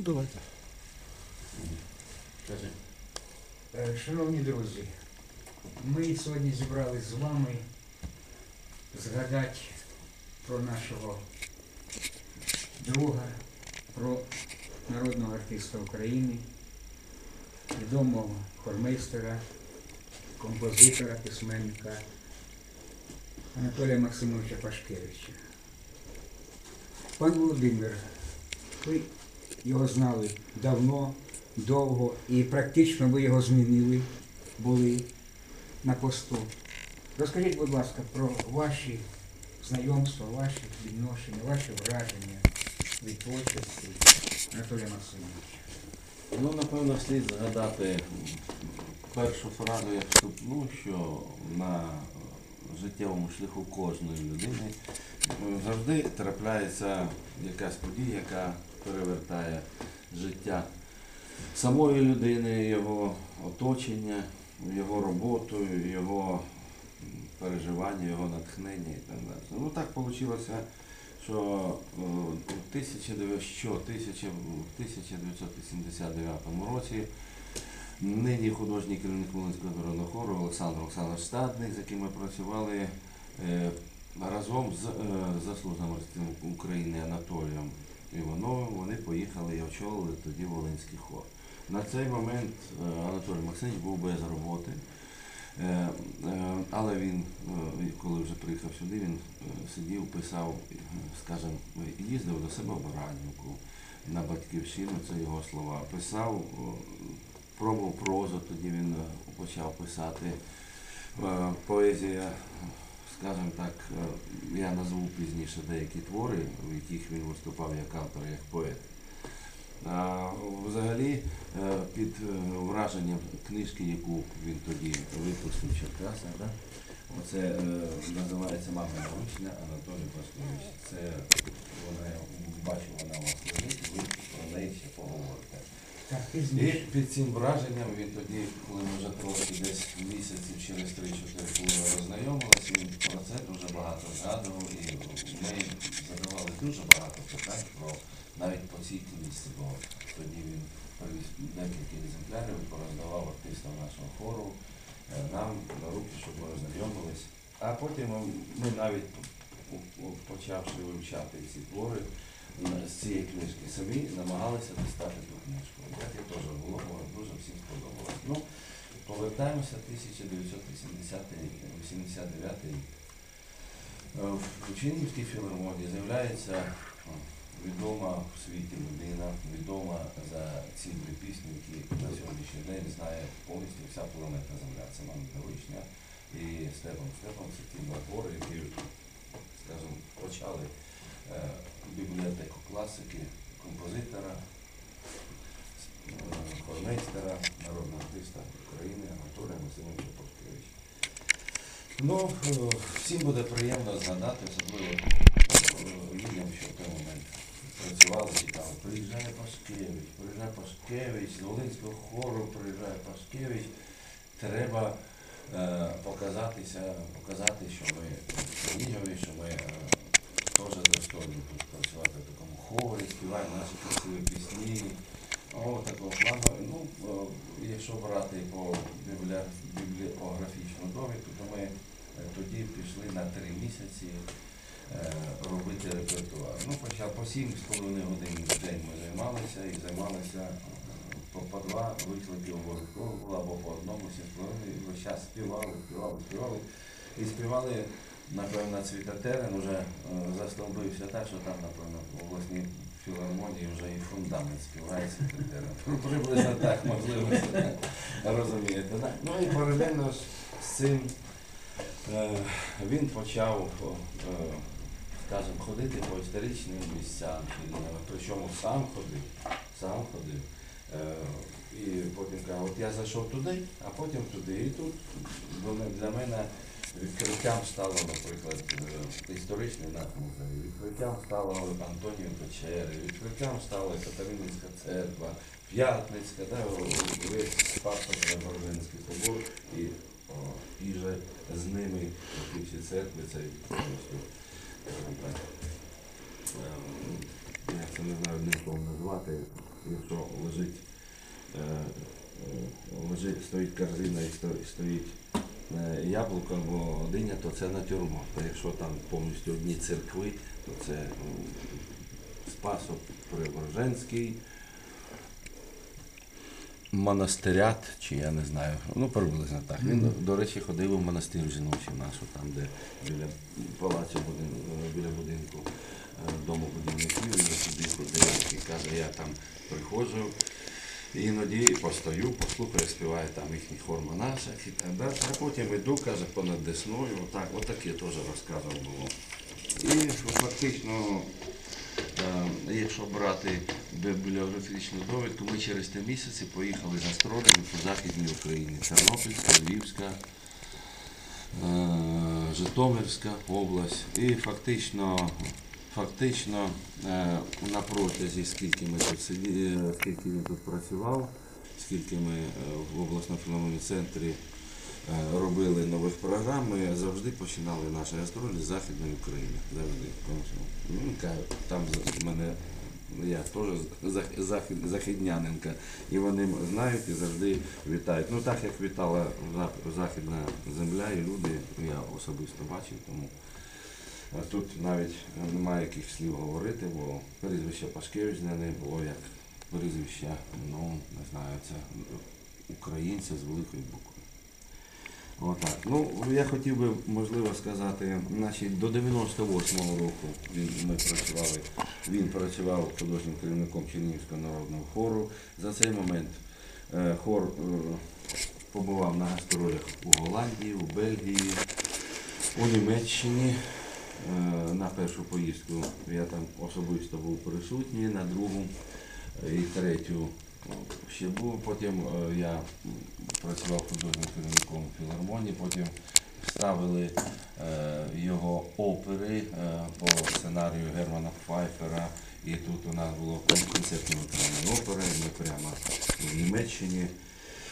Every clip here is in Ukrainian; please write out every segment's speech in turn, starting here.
давайте. Е, Шановні друзі, ми сьогодні зібрались з вами згадати про нашого друга, про народного артиста України, відомого хормейстера, композитора, письменника Анатолія Максимовича Пашкевича. Пан Володимир, ви його знали давно, довго і практично ви його змінили, були на посту. Розкажіть, будь ласка, про ваші знайомства, ваші відношення, ваші враження від творчості Анатолія Максимовича. Ну, напевно, слід згадати першу фразу як вступну, що на життєвому шляху кожної людини е, завжди трапляється якась подія, яка перевертає життя самої людини, його оточення, його роботу, його переживання, його натхнення і так далі. Ну так вийшло, що е, у 1900 що, 1000 в 1989 році нині художній керівник Волинського народного хору Олександр Олександрович Стадник, з яким ми працювали е, разом з е, заслуженим України Анатолієм Івановим, вони поїхали і очолили тоді Волинський хор. На цей момент е, Анатолій Максимович був без роботи. Е, е, Але він, коли вже приїхав сюди, він сидів, писав, скажімо, їздив до себе в Баранівку на батьківщину, це його слова. Писав, пробував прозу, тоді він почав писати. Поезія, скажімо так, е, я назву пізніше деякі твори, в яких він виступав як автор, як поет. А взагалі е, під е, враженням книжки, яку він тоді випустив в Черкасах, да? оце називається Мамина учня Анатолій Пашкович. Це вона, бачу, вона у вас лежить, ви про неї ще поговорите. Так, І під цим враженням він тоді, коли ми вже трошки десь місяців через 3-4 коли ми роззнайомилися, він про це дуже багато згадував і ми задавали дуже багато питань про навіть по цій книжці, бо тоді він привіз декілька екземплярів і пороздавав артистам нашого хору е, нам на руки, щоб ми роззнайомились. А потім ми навіть почавши вивчати ці твори, з цієї книжки самі намагалися достати ту книжку. Так і теж було, дуже всім сподобалось. Ну, повертаємося 1989 рік. Е, В Учнівській філармонії з'являється е, відома в світі людина, відома за ці дві пісні, які на сьогоднішній день знає повністю вся планета Земля. Це Мамина Вишня і Степан Степан. Це ті два твори, які, скажімо, почали е, бібліотеку класики, композитора, е, хормейстера, народного артиста України Анатолія Максимовича Пашкевича. Ну, е, всім буде приємно згадати, особливо е, людям, що в той момент працювали, цікаво. Приїжджає Пашкевич, приїжджає Пашкевич, з Волинського хору приїжджає Пашкевич. Треба е, показатися, показати, що ми Чернігові, що ми теж достойні тут працювати в такому хорі, співаємо наші красиві пісні. О, такого плану. Ну, е, якщо брати по біблі- бібліографічну довідку, то ми е, тоді пішли на три місяці е, робити репертуар. Ну, хоча по сім з половиною годин в день ми займалися і займалися по, два виклики обов'язково було або по одному сім з половиною, і весь час співали, співали, співали. І співали, напевно, цвітотерен вже е, застовбився так, що там, напевно, в обласній філармонії вже і фундамент співає цвітотерен. Приблизно так можливо розумієте. Ну і паралельно з цим е, він почав, е, скажімо, ходити по історичним місцям, причому сам ходив, сам ходив. І потім каже, от я зайшов туди, а потім туди. І тут для мене відкриттям стало, наприклад, е, історичний музей, відкриттям стало Антонів Печери, відкриттям стала Катерининська церква, П'ятницька, да, весь Спасо Преображенський собор і, о, і же з ними всі церкви, ем, я це не знаю, не повинно назвати, якщо лежить, е, е, лежить стоїть корзина і стоїть яблуко або диня, то це натюрморт. А якщо там повністю одні церкви, то це м, Спасо Преображенський. Монастирят, чи я не знаю, ну приблизно так. Він, до речі, ходив у монастир жіночий нашу, там, де біля палацу будин, біля будинку е, дому будівників, він сюди ходив і каже, я там приходжу, іноді постою, послухаю, співає там їхній хор монашок і так далі. А потім іду, каже, понад Десною, отак, отаке теж розказував було. І фактично, е, якщо брати бібліографічну довідку, ми через три місяці поїхали з гастролями по Західній Україні. Тернопільська, Львівська, е, Житомирська область. І фактично, фактично е, на протязі, скільки ми тут сиді, е, скільки він тут працював, скільки ми е, в обласному філармонному центрі робили нових програм, ми завжди починали наші гастролі з Західної України. Завжди. Ну, там з- мене я теж зах- захід, західнянинка, і вони знають і завжди вітають. Ну так як вітала західна земля і люди, я особисто бачив, тому тут навіть немає яких слів говорити, бо прізвище Пашкевич для них було як прізвище, ну не знаю, це українця з великої букви. Отак. Ну, я хотів би, можливо, сказати, значить, до 98-го року він, ми працювали, він працював художнім керівником Чернігівського народного хору. За цей момент е, хор е, побував на гастролях у Голландії, у Бельгії, у Німеччині. Е, На першу поїздку я там особисто був присутній, на другу і третю ще був. Потім е, я працював художнім керівником філармонії, потім ставили е, його опери е, по сценарію Германа Пфайфера. І тут у нас було концертне виконання опери. Ми прямо в Німеччині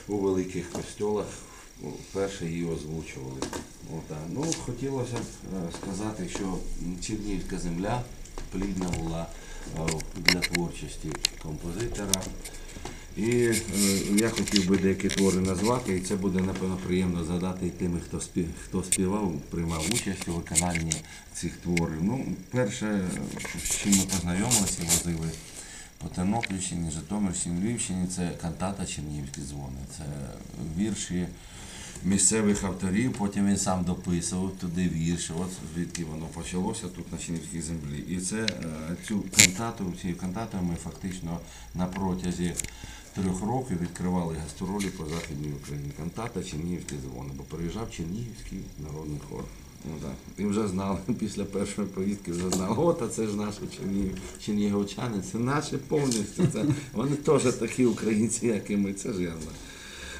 у великих костьолах вперше її озвучували. Отак. Ну, хотілося б е, сказати, що Чернігівська земля плідна була е, для творчості композитора. І е, я хотів би деякі твори назвати, і це буде, напевно, приємно задати і тим, хто, спів, хто співав, приймав участь у виконанні цих творів. Ну, перше, з чим ми познайомилися возили по Тернопільщині, Житомирщині, Львівщині, це кантата Чернігівські дзвони. Це вірші місцевих авторів, потім він сам дописував туди вірші. От звідки воно почалося тут на Чернігівській землі. І це е, цю кантату, цією кантатою ми фактично на протязі трьох років відкривали гастролі по Західній Україні. Кантата Чернігівські дзвони, бо приїжджав Чернігівський народний хор. Ну, так. І вже знали після першої поїздки, вже знали, от а це ж наші чернігів, чернігівчани, це наші повністю. Це, вони теж такі українці, як і ми, це ж я знаю.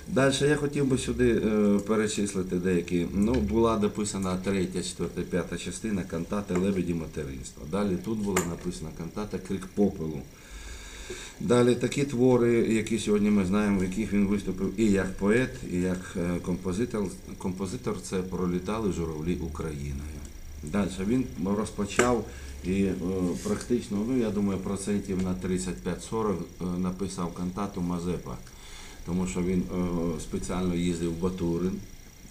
Далі я хотів би сюди е, перечислити деякі. Ну, була дописана третя, четверта, п'ята частина кантата Лебеді материнства. Далі тут була написана кантата Крик попелу. Далі такі твори, які сьогодні ми знаємо, в яких він виступив і як поет, і як е, композитор. Композитор це пролітали журавлі Україною. Далі він розпочав і е, практично, ну я думаю, процентів на 35-40 е, написав кантату Мазепа, тому що він е, спеціально їздив в Батурин.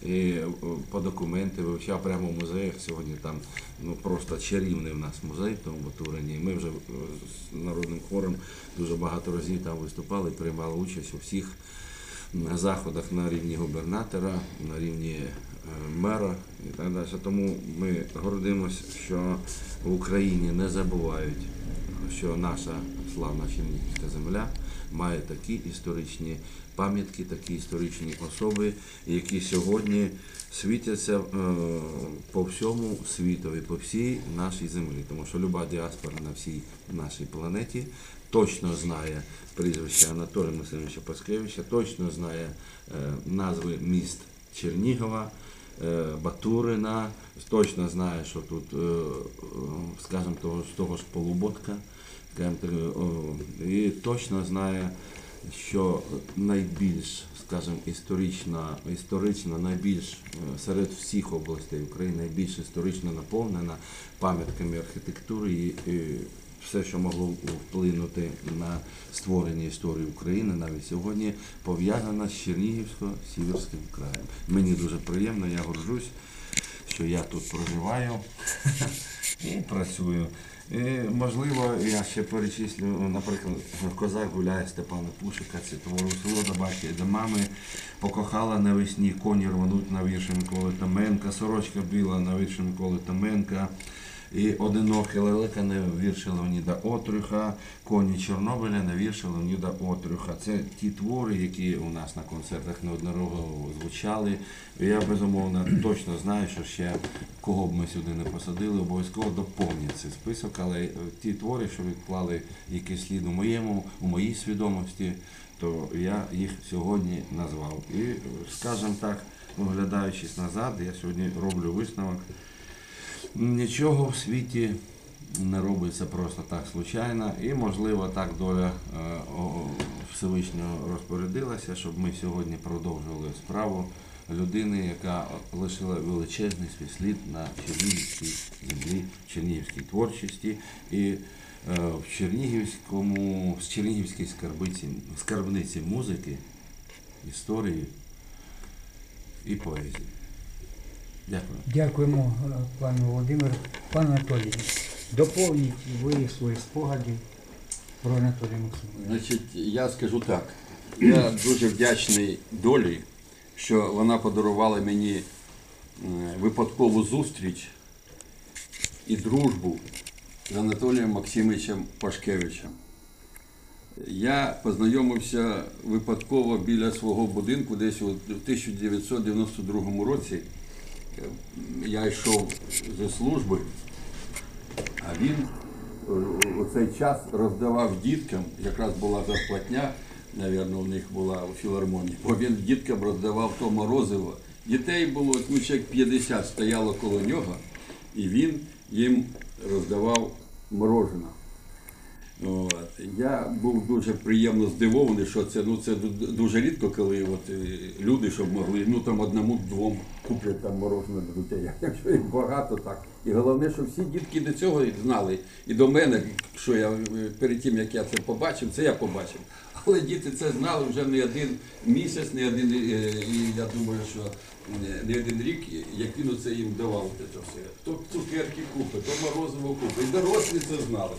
І е, по документи вивчав прямо в музеях. Сьогодні там ну просто чарівний в нас музей в тому Батурині. Ми вже е, з народним хором дуже багато разів там виступали, приймали участь у всіх заходах на рівні губернатора, на рівні мера і так далі. Тому ми гордимося, що в Україні не забувають, що наша славна Чернігівська земля має такі історичні пам'ятки, такі історичні особи, які сьогодні світяться е, по всьому світові, по всій нашій землі. Тому що люба діаспора на всій нашій планеті точно знає прізвище Анатолія Мисливича Паскевича, точно знає е, назви міст Чернігова. Е, Батурина, точно знає, що тут, е, е, скажімо, того, того ж Полуботка, і точно знає, що найбільш, скажімо, історична, історично найбільш серед всіх областей України найбільш історично наповнена пам'ятками архітектури і все, що могло вплинути на створення історії України, навіть сьогодні пов'язано з Чернігівсько-Сіверським краєм. Мені дуже приємно, я горжусь, що я тут проживаю і працюю. І, можливо, я ще перечислю, наприклад, козак гуляє Степана Пушика, це твору село батька до мами, покохала навесні, коні рвануть на вірші Миколи Томенка, сорочка біла на вірші Миколи Томенка, і одиноке лелека на вірші Леоніда Отрюха, коні Чорнобиля на вірші Леоніда Отрюха. Це ті твори, які у нас на концертах неодноразово звучали. Я безумовно точно знаю, що ще кого б ми сюди не посадили, обов'язково доповнять цей список, але е, ті твори, що відклали якийсь слід у моєму, у моїй свідомості, то я їх сьогодні назвав. І, е, скажімо так, оглядаючись назад, я сьогодні роблю висновок. Нічого в світі не робиться просто так случайно, і можливо так доля е, Всевишнього розпорядилася, щоб ми сьогодні продовжували справу людини, яка лишила величезний свій слід на Чернігівській землі, Чернігівській творчості і е, в Чернігівському, з Чернігівській скарбиці, скарбниці музики, історії і поезії. Дякую. Дякуємо, е, пане Володимир. Пане Анатолій, доповніть ви свої спогади про Анатолія Максимовича. Значить, я скажу так. Я дуже вдячний долі, що вона подарувала мені е, випадкову зустріч і дружбу з Анатолієм Максимовичем Пашкевичем. Я познайомився випадково біля свого будинку, десь у 1992 році. Е, Я йшов зі служби, а він е, у цей час роздавав діткам, якраз була зарплатня, напевно, у них була у філармонії, бо він діткам роздавав то морозиво. Дітей було ну, чоловік 50 стояло коло нього, і він їм роздавав мороженое. От. Я був дуже приємно здивований, що це, ну, це дуже рідко, коли от, е, люди, щоб могли, ну там одному-двом куплять там морожене а я- якщо їх багато так. І головне, що всі дітки до цього знали. І до мене, що я е, перед тим, як я це побачив, це я побачив. Але діти це знали вже не один місяць, не один, е, і я думаю, що не один рік, як він оце їм давав це все. То цукерки купить, то морозиво купить. І дорослі це знали.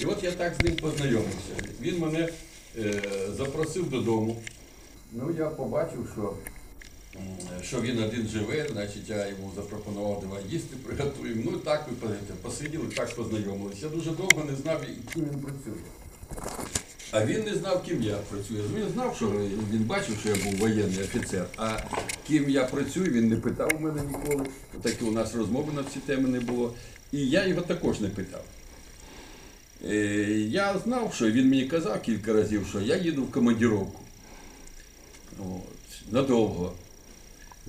І от я так з ним познайомився. Він мене е, запросив додому. Ну, я побачив, що, що він один живе, значить я йому запропонував, давай їсти, приготуємо. Ну так ми по- посиділи, так познайомилися. Я дуже довго не знав, ким він працює. А він не знав, ким я працюю. Він знав, що він бачив, що я був воєнний офіцер. А ким я працюю, він не питав у мене ніколи. Такі у нас розмови на ці теми не було. І я його також не питав. Е, Я знав, що він мені казав кілька разів, що я їду в командіровку. От, надовго.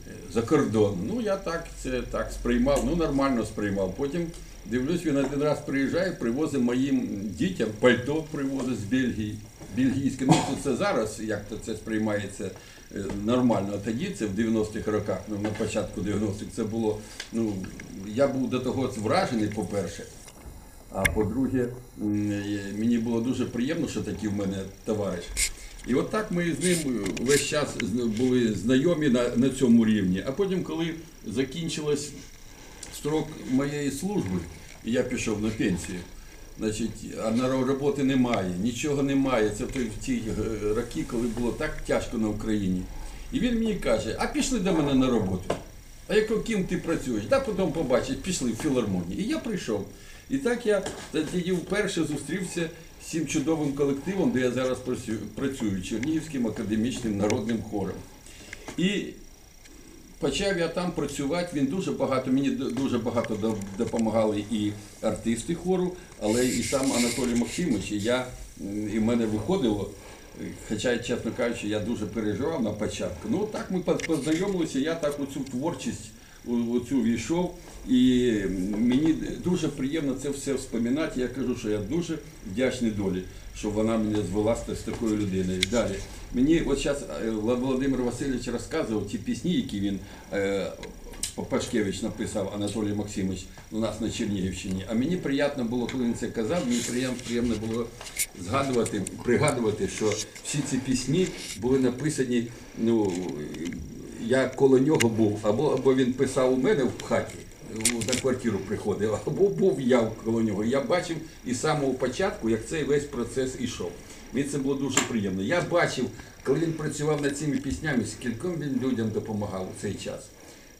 Е, За кордон. Ну, я так це так сприймав, ну нормально сприймав. Потім дивлюсь, він один раз приїжджає, привозить моїм дітям пальто привозить з Бельгії. Бельгійське. Ну, це зараз, як то це сприймається е, нормально. А тоді це в 90-х роках, ну на початку 90-х, це було. Ну, я був до того вражений, по-перше. А по-друге, е, мені було дуже приємно, що такий в мене товариш. І от так ми з ним весь час були знайомі на, на цьому рівні. А потім, коли закінчилось строк моєї служби, і я пішов на пенсію, значить, а на роботи немає, нічого немає. Це в ті е, роки, коли було так тяжко на Україні. І він мені каже, а пішли до мене на роботу. А яко ким ти працюєш? Та потім побачиш, пішли в філармонію. І я прийшов. І так я тоді вперше зустрівся з цим чудовим колективом, де я зараз працюю, Чернігівським академічним народним хором. І почав я там працювати. Він дуже багато, мені дуже багато допомагали і артисти хору, але і сам Анатолій Максимович. І я і в мене виходило. Хоча, чесно кажучи, я дуже переживав на початку. Ну так ми познайомилися, я так у цю творчість у, цю війшов. І мені дуже приємно це все вспоминати. Я кажу, що я дуже вдячний долі, що вона мене звела з, такою людиною. Далі. Мені от зараз Володимир Васильович розказував ті пісні, які він е, Пашкевич написав Анатолій Максимович у нас на Чернігівщині. А мені приємно було, коли він це казав, мені приємно було згадувати, пригадувати, що всі ці пісні були написані, ну, я коло нього був, або, або він писав у мене в хаті, на квартиру приходив, або був я коло нього. Я бачив із самого початку, як цей весь процес ішов. Мені це було дуже приємно. Я бачив, коли він працював над цими піснями, скільком він людям допомагав у цей час.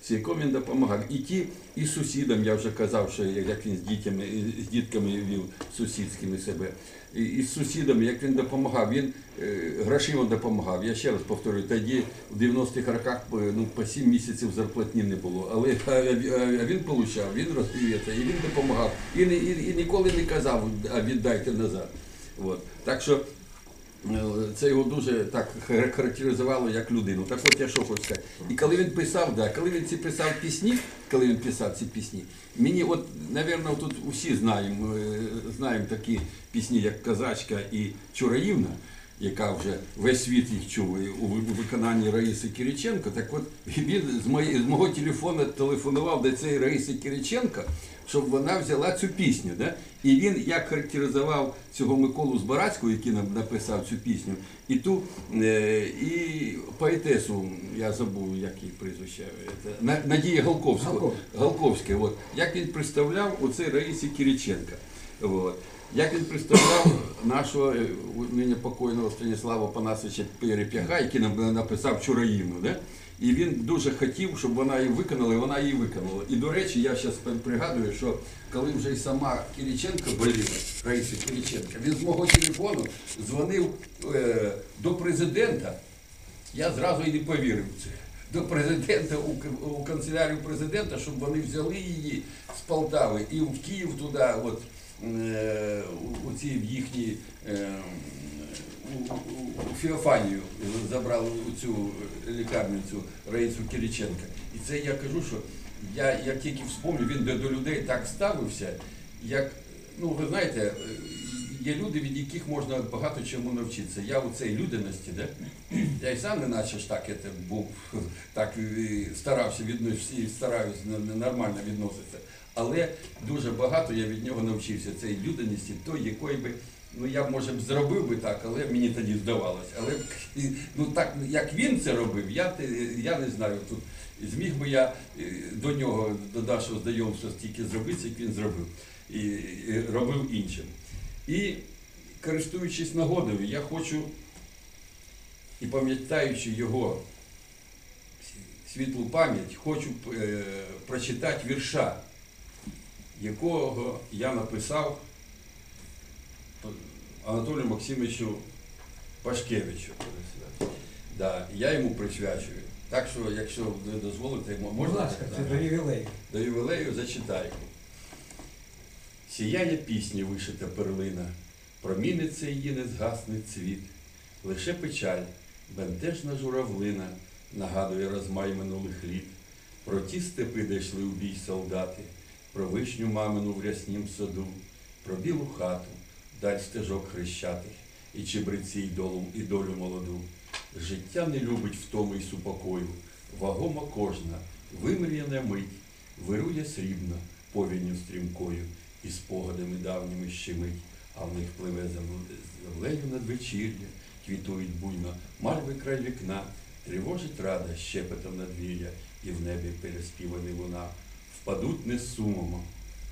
Скільком він допомагав. І ті, і сусідам, я вже казав, що як він з дітями, з дітками вів сусідськими себе. І, і з сусідами, як він допомагав, він е, грошима допомагав. Я ще раз повторюю, тоді в 90-х роках е, ну, по 7 місяців зарплатні не було. Але а, а- він получав, він розповідав, і він допомагав. І, і, і ніколи не казав, віддайте назад. От. Так що це його дуже так хар- характеризувало як людину. Так от я що хочу сказати. І коли він писав, да, коли він ці писав пісні, коли він писав ці пісні, мені от, напевно, тут усі знаємо, е, знаємо такі пісні, як Казачка і Чураївна, яка вже весь світ їх чув у виконанні Раїси Кириченко. Так от він з, мої, з мого телефону телефонував до цієї Раїси Кириченко, щоб вона взяла цю пісню. Да? І він як характеризував цього Миколу Збарацького, який нам написав цю пісню, і ту е, і поетесу, я забув, як її прізвище, Надія Галковська. Галков. Галковське, от, як він представляв оцей Раїсі Кириченка. От. Як він представляв нашого е, нині покойного Станіслава Панасовича Переп'яга, який нам написав Чураївну. Да? І він дуже хотів, щоб вона її виконала, і вона її виконала. І до речі, я зараз пригадую, що коли вже й сама Кириченко боліла, Раїса Кириченка, він з мого телефону дзвонив е, до президента. Я зразу і не повірив це. До президента, у, у канцелярію президента, щоб вони взяли її з Полтави і в Київ туди, от, у, у ці в їхні е, у, Феофанію забрали у цю лікарню, цю Раїсу Кириченка. І це я кажу, що я як тільки вспомню, він до, людей так ставився, як, ну ви знаєте, е, є люди, від яких можна багато чому навчитися. Я у цій людяності, да? я і сам не наче ж так это був, так і старався відноситися, і стараюсь нормально відноситися. Але дуже багато я від нього навчився цієї людяності, той, якої би, ну я б може б зробив би так, але мені тоді здавалось. Але ну так як він це робив, я, я не знаю. Тут зміг би я е, до нього, до нашого знайомства стільки зробити, як він зробив, і, і робив іншим. І користуючись нагодою, я хочу і пам'ятаючи його світлу пам'ять, хочу е, прочитати вірша, якого я написав Анатолію Максимовичу Пашкевичу. Да, я йому присвячую. Так що, якщо ви дозволите, можна ласка, це до ювілею. до ювілею зачитаю. Сіяє пісні вишита перлина, проміниться її незгасний цвіт, лише печаль, бентежна журавлина, нагадує розмай минулих літ, про ті степи, де йшли у бій солдати, про вишню мамину в ряснім саду, про білу хату, даль стежок хрещатих, і чебриці й долу, і долю молоду. Життя не любить втоми й супокою, вагома кожна, вимріяна мить, вирує срібно повінню стрімкою, і спогадами давніми щемить, а в них пливе зем- землею надвечір'я, квітують буйно мальви край вікна, тривожить рада щепетом надвір'я, і в небі переспіваний луна, впадуть не сумом,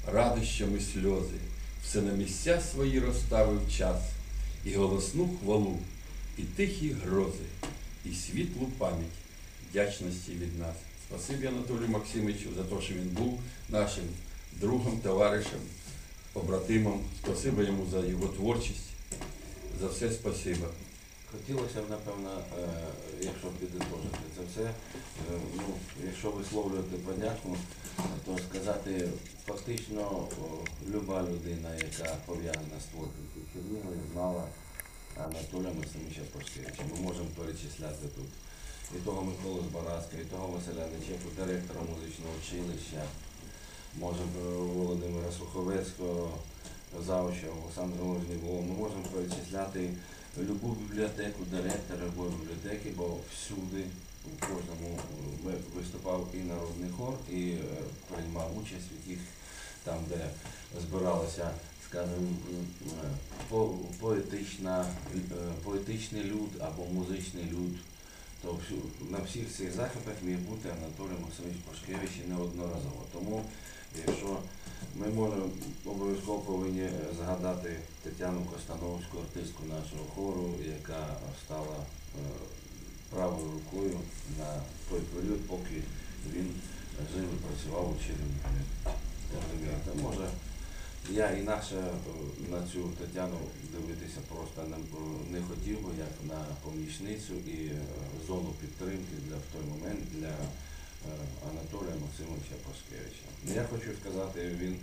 радощами сльози, все на місця свої розставив час, і голосну хвалу, і тихі грози, і світлу пам'ять вдячності від нас. Спасибі Анатолію Максимовичу за те, що він був нашим другом, товаришем, побратимом. Спасибо йому за його творчість. За все спасибо. Хотілося б, напевно, е, якщо підтожити це все, е, ну, якщо висловлювати подяку, то сказати, фактично люба людина, яка пов'язана з творчістю Чернігові, знала Анатолія Максимовича Пашкевича. Ми можемо перечисляти тут і того Миколу Збаразка, і того Василя Нечепу, директора музичного училища, можемо е, Володимира Суховецького, завуча Олександра Ложнівого. Ми можемо перечисляти любу бібліотеку, директора любої бібліотеки, бо всюди у кожному виступав і народний хор, і е, приймав участь в яких там, де збиралися, скажімо, е, по- поетична, е, поетичний люд або музичний люд. То всю- на всіх цих заходах міг бути Анатолій Максимович Пашкевич і неодноразово. Тому, якщо ми можемо обов'язково повинні згадати Тетяну Костановську, артистку нашого хору, яка стала е, правою рукою на той період, поки він жив і працював у Чернігові. Може, я інакше е, на цю Тетяну дивитися просто не, хотів би, як на помічницю і е, зону підтримки для в той момент для Анатолія Максимовича Пашкевича. Я хочу сказати, він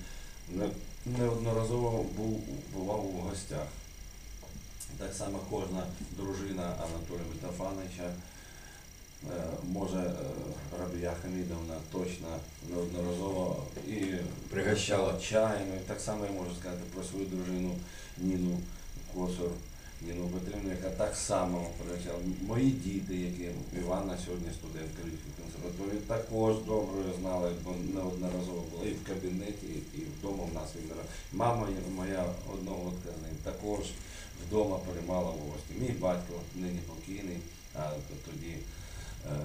не- неодноразово був, бував у гостях. Так само кожна дружина Анатолія Митрофановича, е, може е, Рабія Хамідовна точно неодноразово і Пригощала. чаями. Так само я можу сказати про свою дружину Ніну Косор, Ніну Петрівну, яка так само пригощала. Мої діти, які Іванна сьогодні студентка Львівської консерваторії, також добре знали, бо неодноразово була і в кабінеті, і вдома в нас відбирала. Мама моя одногодка з ним також вдома приймала в гості. Мій батько нині покійний, а тоді, е,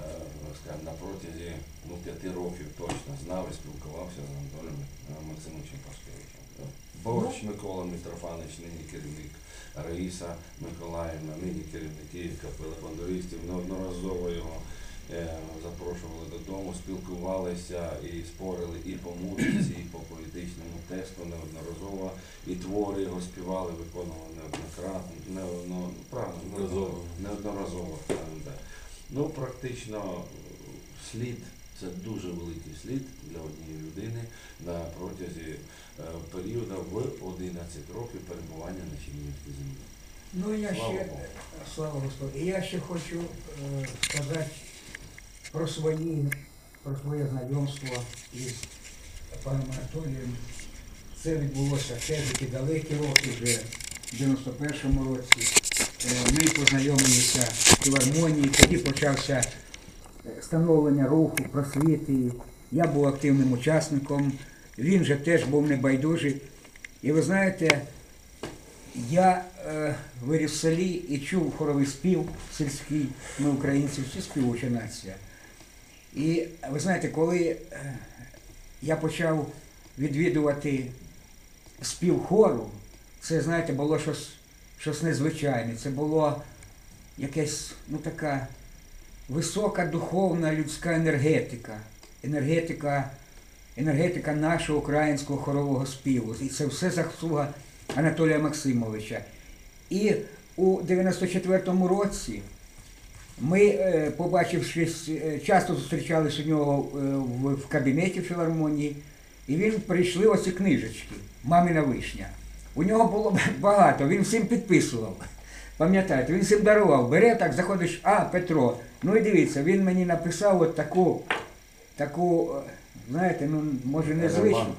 скажімо, на протязі ну, п'яти років точно знав і спілкувався з Анатолієм Максимовичем Пашкевичем. Борщ Микола Митрофанович, нині керівник Раїса Миколаївна, нині керівники капели бандуристів, неодноразово його е, запрошували додому, спілкувалися і спорили і по музиці, і по політичному тексту неодноразово, і твори його співали, виконували неоднократно, Неодноразово. неодноразово. Ну, практично е, слід, це дуже великий слід для однієї людини на протязі періоду в 11 років перебування на Чернігівській землі. Ну я Слава ще, Богу. слава Господу, я ще хочу е, сказати про свої, про своє знайомство із паном Анатолієм. Це відбулося теж такі далекі роки, вже в 91-му році. Е, Ми познайомилися в філармонії, тоді почався е, становлення руху, просвіти. Я був активним учасником, він же теж був небайдужий. І ви знаєте, я е, виріс в селі і чув хоровий спів сільський. Ми українці всі співуча нація. І ви знаєте, коли е, я почав відвідувати спів хору, це, знаєте, було щось, щось незвичайне. Це було якась, ну така висока духовна людська енергетика. Енергетика, енергетика нашого українського хорового співу. І це все заслуга Анатолія Максимовича. І у 94-му році ми, е, побачившись, е, часто зустрічалися у нього е, в, кабінеті філармонії, і він прийшли оці книжечки Мамина вишня. У нього було багато, він всім підписував. Пам'ятаєте, він всім дарував. Бере так, заходиш, а, Петро. Ну і дивіться, він мені написав от таку, таку, знаєте, ну, може не звичну,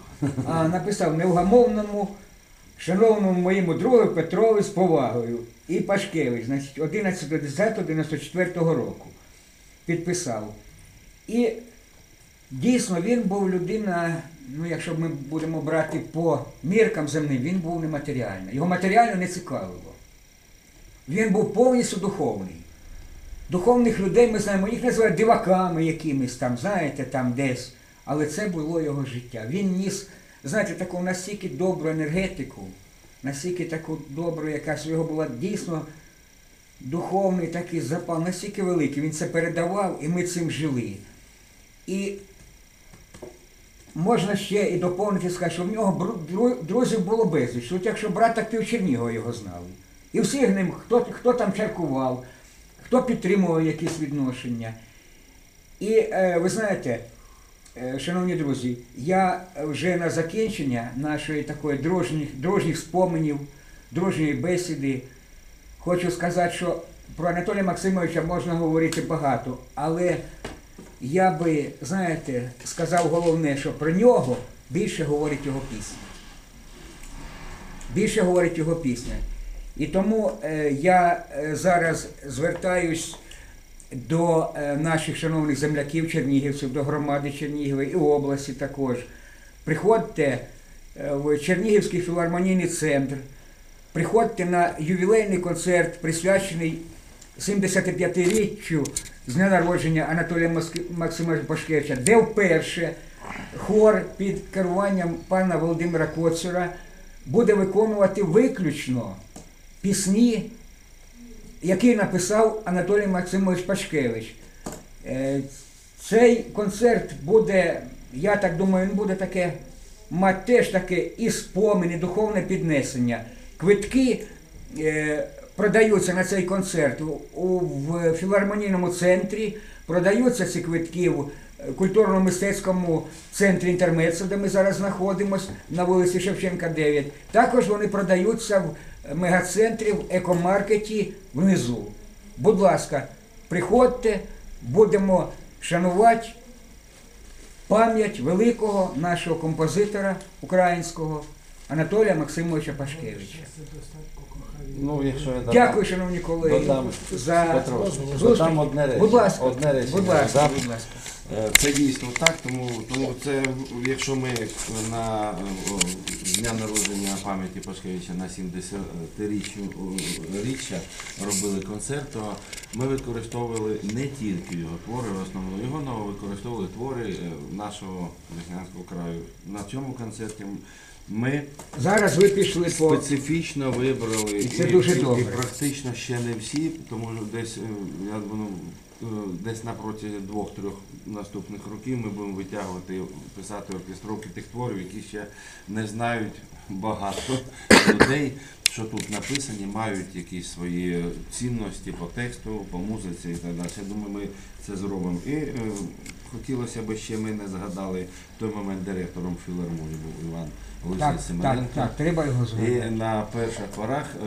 а написав невгамовному, шановному моєму другу Петрові з повагою. І Пашкевич, значить, 11.10.94 року підписав. І дійсно він був людина, ну якщо ми будемо брати по міркам земним, він був нематеріальний. Його матеріально не цікавило. Він був повністю духовний. Духовних людей ми знаємо, їх називають диваками якимись там, знаєте, там десь. Але це було його життя. Він ніс, знаєте, таку настільки добру енергетику, настільки таку добру, якась його була дійсно духовний такий запал, настільки великий. Він це передавав, і ми цим жили. І можна ще і доповнити сказати, що в нього друзів було безліч. От якщо брати, так пів Чернігова його знали. І всіх ним, хто, хто там чаркував, хто підтримував якісь відношення. І е, ви знаєте, шановні друзі, я вже на закінчення нашої такої дружніх, дружніх споменів, дружньої бесіди хочу сказати, що про Анатолія Максимовича можна говорити багато, але я би, знаєте, сказав головне, що про нього більше говорить його пісня. Більше говорить його пісня. І тому е, я е, зараз звертаюсь до е, наших шановних земляків чернігівців, до громади Чернігова і області також. Приходьте е, в Чернігівський філармонійний центр, приходьте на ювілейний концерт, присвячений 75-річчю з дня народження Анатолія Максимовича Пашкевича, де вперше хор під керуванням пана Володимира Коцюра буде виконувати виключно пісні, які написав Анатолій Максимович Пашкевич. Е, Цей концерт буде, я так думаю, він буде таке, мати теж таке і спомин, і духовне піднесення. Квитки е, продаються на цей концерт у, в філармонійному центрі, продаються ці квитки культурно-мистецькому центрі інтермецо, де ми зараз знаходимося, на вулиці Шевченка 9. Також вони продаються в мегацентрі в екомаркеті внизу. Будь ласка, приходьте, будемо шанувати пам'ять великого нашого композитора українського Анатолія Максимовича Пашкевича. Ну, якщо я додам, Дякую, шановні колеги, додам, за Петро, зустріч. додам одне речення. Будь ласка, одне речення. будь ласка, будь ласка. Е, Це дійсно так, тому, тому це, якщо ми на е, о, дня народження пам'яті Пашкевича на 70-річчя річчя робили концерт, то ми використовували не тільки його твори, в основному його, але використовували твори е, нашого Деснянського краю. На цьому концерті ми Зараз ви пішли по специфічно вибрали І це дуже і, добре. і практично ще не всі, тому що десь е, я думаю, е, десь на протязі двох-трьох наступних років ми будемо витягувати, писати оркестровки тих творів, які ще не знають багато людей, що тут написані, мають якісь свої цінності по тексту, по музиці і так далі. Я думаю, ми це зробимо. І е, хотілося б ще ми не згадали в той момент директором філармонії був Іван так, так, Семененко. так, треба його І на перших порах е,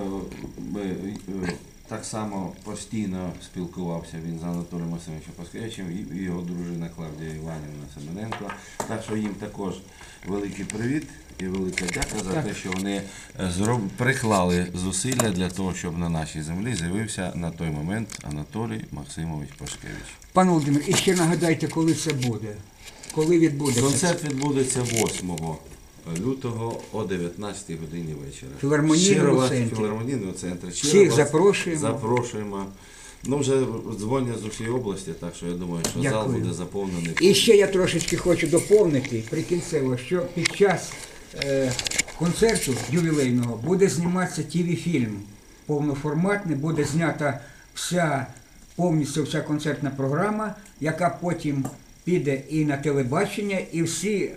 ми е, так само постійно спілкувався він з Анатолієм Васильовичем Паскевичем і його дружина Клавдія Іванівна Семененко. Так що їм також великий привіт і велика дяка за Так. те, що вони е, приклали зусилля для того, щоб на нашій землі з'явився на той момент Анатолій Максимович Пашкевич. Пане Володимир, і ще нагадайте, коли це буде. Коли відбудеться. Концерт відбудеться 8 лютого о 19 годині вечора. Філармонійному Щиро центрі. Філармонійному центрі. Всіх запрошуємо. Запрошуємо. Ну, вже дзвонять з усієї області, так що я думаю, що зал буде заповнений. І ще я трошечки хочу доповнити прикінцево, що під час е, концерту ювілейного буде зніматися ТВ-фільм повноформатний, буде знята вся повністю вся концертна програма, яка потім піде і на телебачення, і всі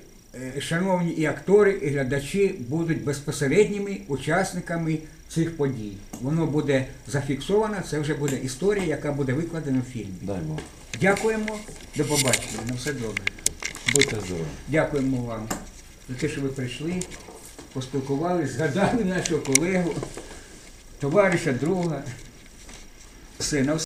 шановні і актори, і глядачі будуть безпосередніми учасниками цих подій. Воно буде зафіксовано, це вже буде історія, яка буде викладена в фільмі. Дай Бог. Дякуємо, до побачення, на все добре. Будьте здорові. Дякуємо вам за те, що ви прийшли, поспілкувалися, згадали нашого колегу, товариша, друга. Все, на все.